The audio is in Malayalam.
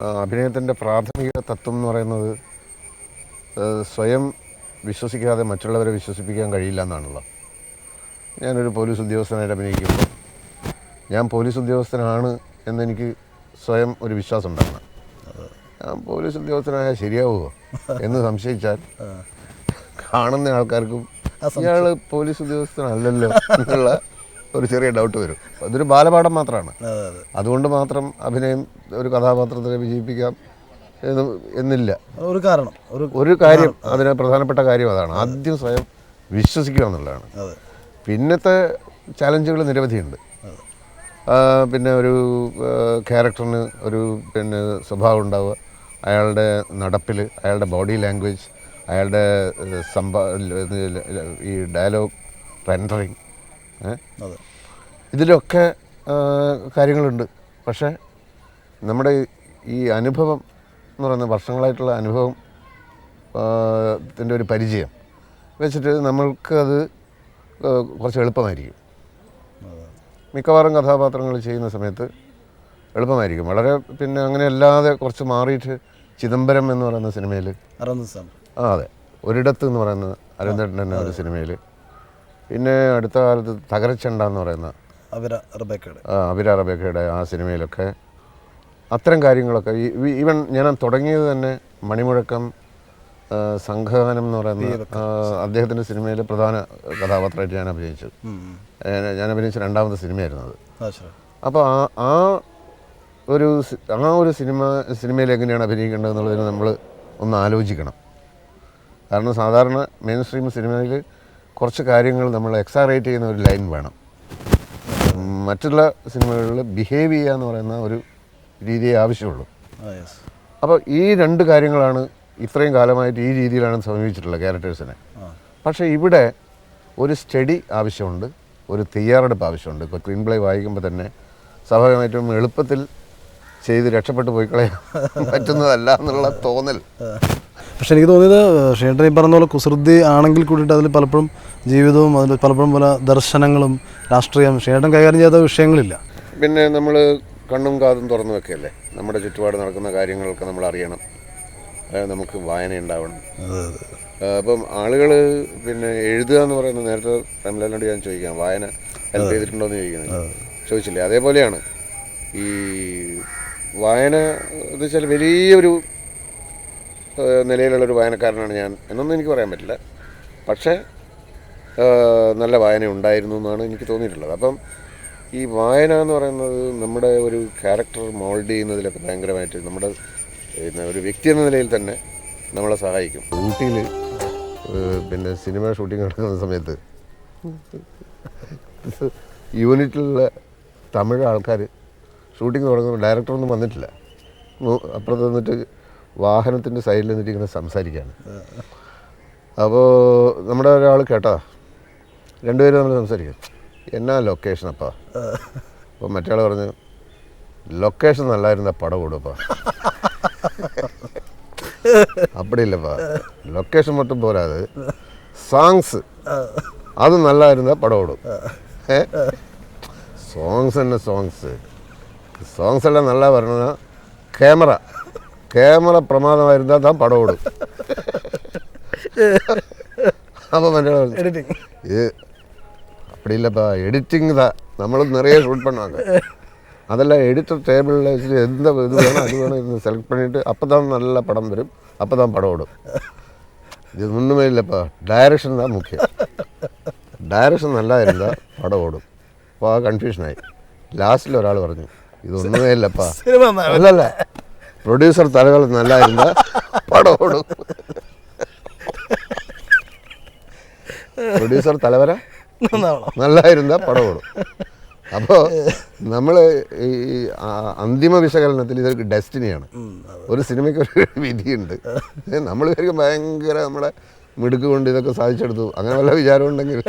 അഭിനയത്തിന്റെ പ്രാഥമിക തത്വം എന്ന് പറയുന്നത് സ്വയം വിശ്വസിക്കാതെ മറ്റുള്ളവരെ വിശ്വസിപ്പിക്കാൻ കഴിയില്ല എന്നാണല്ലോ. ഞാനൊരു പോലീസ് ഉദ്യോഗസ്ഥനായിട്ട് അഭിനയിക്കുമ്പോൾ ഞാൻ പോലീസ് ഉദ്യോഗസ്ഥനാണ് എന്നെനിക്ക് സ്വയം ഒരു വിശ്വാസം ഉണ്ടാകണം ഞാൻ പോലീസ് ഉദ്യോഗസ്ഥനായാൽ ശരിയാവുമോ എന്ന് സംശയിച്ചാൽ കാണുന്ന ആൾക്കാർക്കും ഇയാൾ പോലീസ് ഉദ്യോഗസ്ഥനല്ലല്ലോ എന്നുള്ള ഒരു ചെറിയ ഡൗട്ട് വരും. അതൊരു ബാലപാഠം മാത്രമാണ്. അതെ അതെ അതുകൊണ്ട് മാത്രം അഭിനയം ഒരു കഥാപാത്രത്തിനെ വിജയിപ്പിക്കാം എന്ന് എന്നില്ല. ഒരു കാരണം. ഒരു ഒരു കാര്യം അതിന് പ്രധാനപ്പെട്ട കാര്യം അതാണ്. ആദ്യം സ്വയം വിശ്വസിക്കുക എന്നുള്ളതാണ്. പിന്നത്തെ ചാലഞ്ചുകൾ നിരവധിയുണ്ട്. പിന്നെ ഒരു ക്യാരക്ടറിന് ഒരു പിന്നെ സ്വഭാവം ഉണ്ടാവുക. അയാളുടെ നടപ്പിൽ അയാളുടെ ബോഡി ലാംഗ്വേജ് അയാളുടെ സംഭ ഈ ഡയലോഗ് റെൻഡറിങ് ഇതിലൊക്കെ കാര്യങ്ങളുണ്ട്. പക്ഷേ നമ്മുടെ ഈ അനുഭവം എന്ന് പറയുന്ന വർഷങ്ങളായിട്ടുള്ള അനുഭവം ത്തിന്റെ ഒരു പരിചയം വെച്ചിട്ട് നമ്മൾക്ക് അത് കുറച്ച് എളുപ്പമായിരിക്കും. മിക്കവാറും കഥാപാത്രങ്ങൾ ചെയ്യുന്ന സമയത്ത് എളുപ്പമായിരിക്കും. വളരെ പിന്നെ അങ്ങനെ അല്ലാതെ കുറച്ച് മാറിയിട്ട് ചിദംബരം എന്ന് പറയുന്ന സിനിമയിൽ ആ അതെ. ഒരിടത്ത് എന്ന് പറയുന്ന അരവിന്ദൻ എന്ന ഒരു സിനിമയിൽ പിന്നെ അടുത്ത കാലത്ത് തകരച്ചണ്ട എന്ന് പറയുന്ന അബിര റബേക്കയുടെ. ആ, റബേക്കയുടെ ആ സിനിമയിലൊക്കെ അത്തരം കാര്യങ്ങളൊക്കെ ഈവൻ ഞാൻ തുടങ്ങിയത് തന്നെ മണിമുഴക്കം സംഘഗാനം എന്ന് പറയുന്ന അദ്ദേഹത്തിന്റെ സിനിമയിലെ പ്രധാന കഥാപാത്രമായിട്ട് ഞാൻ അഭിനയിച്ചു ഞാൻ അഭിനയിച്ച രണ്ടാമത്തെ സിനിമയായിരുന്നു അത്. അപ്പോൾ ആ ആ ഒരു ആ ഒരു സിനിമ സിനിമയിൽ എങ്ങനെയാണ് അഭിനയിക്കേണ്ടത് എന്നുള്ളതിന് നമ്മൾ ഒന്ന് ആലോചിക്കണം. കാരണം സാധാരണ മെയിൻ സ്ട്രീം സിനിമയിൽ കുറച്ച് കാര്യങ്ങൾ നമ്മൾ എക്സാറേറ്റ് ചെയ്യുന്ന ഒരു ലൈൻ വേണം. മറ്റുള്ള സിനിമകളിൽ ബിഹേവ് ചെയ്യുക എന്ന് പറയുന്ന ഒരു രീതിയെ ആവശ്യമുള്ളൂ. അപ്പോൾ ഈ രണ്ട് കാര്യങ്ങളാണ് ഇത്രയും കാലമായിട്ട് ഈ രീതിയിലാണ് സമീപിച്ചിട്ടുള്ളത് ക്യാരക്ടേഴ്സിനെ ആ പക്ഷേ ഇവിടെ ഒരു സ്റ്റഡി ആവശ്യമുണ്ട് ഒരു തയ്യാറെടുപ്പ് ആവശ്യമുണ്ട്. ഇപ്പോൾ സ്ക്രീൻ പ്ലേ വായിക്കുമ്പോൾ തന്നെ സ്വാഭാവികമായിട്ടും എളുപ്പത്തിൽ ചെയ്ത് രക്ഷപ്പെട്ടു പോയി കളയാൻ പറ്റുന്നതല്ല എന്നുള്ള തോന്നൽ. പക്ഷെ എനിക്ക് തോന്നിയത് ഷേട്ടൻ ഈ പറഞ്ഞ പോലെ കുസൃതി ആണെങ്കിൽ കൂടിയിട്ട് അതിൽ പലപ്പോഴും ജീവിതവും അതിൽ പലപ്പോഴും പല ദർശനങ്ങളും രാഷ്ട്രീയം ഷേട്ടൻ കൈകാര്യം ചെയ്ത വിഷയങ്ങളില്ല. പിന്നെ നമ്മൾ കണ്ണും കാതും തുറന്നു വെക്കല്ലേ? നമ്മുടെ ചുറ്റുപാട് നടക്കുന്ന കാര്യങ്ങളൊക്കെ നമ്മൾ അറിയണം. അതായത് നമുക്ക് വായന ഉണ്ടാവണം. അപ്പം ആളുകൾ പിന്നെ എഴുതുക എന്ന് പറയുന്നത് നേരത്തെ തമിഴ്നാട് ഞാൻ ചോദിക്കാം വായന ഹെൽപ്പ് ചെയ്തിട്ടുണ്ടോ എന്ന് ചോദിക്കുന്നത് ചോദിച്ചില്ലേ? അതേപോലെയാണ് ഈ വായന എന്ന് വെച്ചാൽ വലിയൊരു നിലയിലുള്ളൊരു വായനക്കാരനാണ് ഞാൻ എന്നൊന്നും എനിക്ക് പറയാൻ പറ്റില്ല. പക്ഷേ നല്ല വായന ഉണ്ടായിരുന്നു എന്നാണ് എനിക്ക് തോന്നിയിട്ടുള്ളത്. അപ്പം ഈ വായന എന്ന് പറയുന്നത് നമ്മുടെ ഒരു ക്യാരക്ടർ മോൾഡ് ചെയ്യുന്നതിലൊക്കെ ഭയങ്കരമായിട്ട് നമ്മുടെ ഒരു വ്യക്തി എന്ന നിലയിൽ തന്നെ നമ്മളെ സഹായിക്കും. ഊട്ടിയിൽ പിന്നെ സിനിമ ഷൂട്ടിംഗ് നടക്കുന്ന സമയത്ത് യൂണിറ്റിലുള്ള തമിഴ് ആൾക്കാർ ഷൂട്ടിംഗ് തുടങ്ങുമ്പോൾ ഡയറക്ടറൊന്നും വന്നിട്ടില്ല. അപ്പുറത്ത് നിന്നിട്ട് വാഹനത്തിൻ്റെ സൈഡിൽ നിന്നിട്ട് ഇങ്ങനെ സംസാരിക്കുകയാണ് അപ്പോൾ നമ്മുടെ ഒരാൾ കേട്ടാ രണ്ടുപേരും നമ്മൾ സംസാരിക്കാം എന്നാ ലൊക്കേഷൻ അപ്പാ അപ്പോൾ മറ്റേ ആൾ പറഞ്ഞു ലൊക്കേഷൻ നല്ലായിരുന്ന പടം കൊടുപ്പാ அப்படி இல்லைப்பா லொக்கேஷன் மட்டும் போகாது சாங்ஸு அது நல்லா இருந்தால் படம் ஓடும் சாங்ஸ் என்ன சாங்ஸு சாங்ஸ் எல்லாம் நல்லா வரணும்னா கேமரா கேமரா பிரமாதமாக இருந்தால் தான் படம் ஓடும். ஆமாம் எடிட்டிங் இது அப்படி இல்லைப்பா. எடிட்டிங் தான். நம்மளும் நிறைய ஷூட் பண்ணுவாங்க. அதெல்லாம் எடுத்த டேபிளில் வச்சுட்டு எந்த இது வேணும் அது வேணும் இது செலக்ட் பண்ணிவிட்டு அப்போ தான் நல்ல படம் வரும் அப்போ தான் படம் ஓடும். இது ஒன்றுமே இல்லைப்பா. டைரக்ஷன் தான் முக்கியம். டைரக்ஷன் நல்லா இருந்தால் படம் ஓடும். இப்போ கன்ஃபியூஷன் ஆகி லாஸ்ட்டில் ஒராள் പറഞ്ഞു ഇത് ഒന്നുമേ ഇല്ലപ്പാ അല്ലല്ല പ്രൊഡ്യൂസർ തലകൾ നല്ലായിരുന്ന പടം പ്രൊഡ്യൂസർ തലവര? നല്ലായിരുന്ന പടം ഓടും അപ്പോൾ നമ്മൾ ഈ അന്തിമ വിശകലനത്തിൽ ഇതൊരു ഡെസ്റ്റിനിയാണ്. ഒരു സിനിമയ്ക്ക് ഒരു വിധിയുണ്ട്. നമ്മൾ ഇവർക്ക് ഭയങ്കര നമ്മളെ മിടുക്ക് കൊണ്ട് ഇതൊക്കെ സാധിച്ചെടുത്തു. അങ്ങനെ വല്ല വിചാരം ഉണ്ടെങ്കിൽ